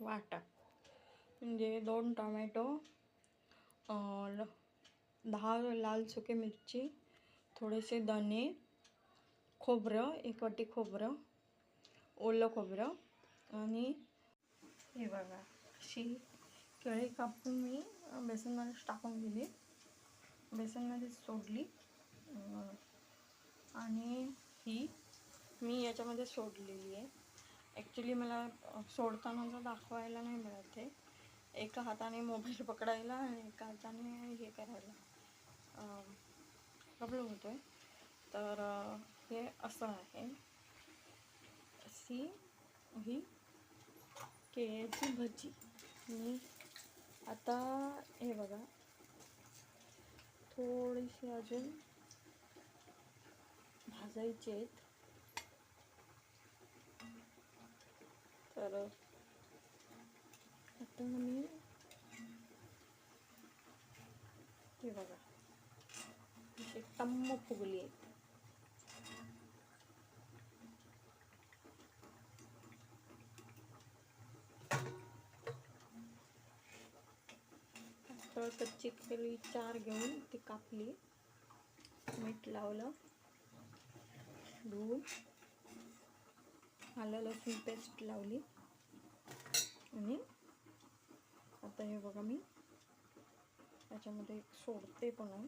वाटा. म्हणजे दोन टोमॅटो दहा लाल सुके मिरची थोडेसे धने खोबरं एक वाटी खोबरं ओलं खोबरं आणि हे बघा अशी केळी कापून मी बेसनमध्ये टाकून दिली. बेसनमध्ये सोडली. आणि ही मी याच्यामध्ये सोडलेली आहे. ॲक्च्युली मला सोडताना दाखवायला नाही मिळत आहे एका हाताने मोबाईल पकडायला आणि एका हाताने हे करायला प्रॉब्लेम होतो आहे तर हे असं आहे. अशी ही केळ्याची भजी. मी आता हे बघा थोडीशी अजून भाजायची आहेत. तर आता मी हे बघा. अशी टम्म फुगली आहेत. तर कच्ची केळी चार घेऊन ती कापली. मीठ लावलं. धुवून. आलं लसूण पेस्ट लावली. आणि आता हे बघा मी. याच्यामध्ये सोडते पण आहे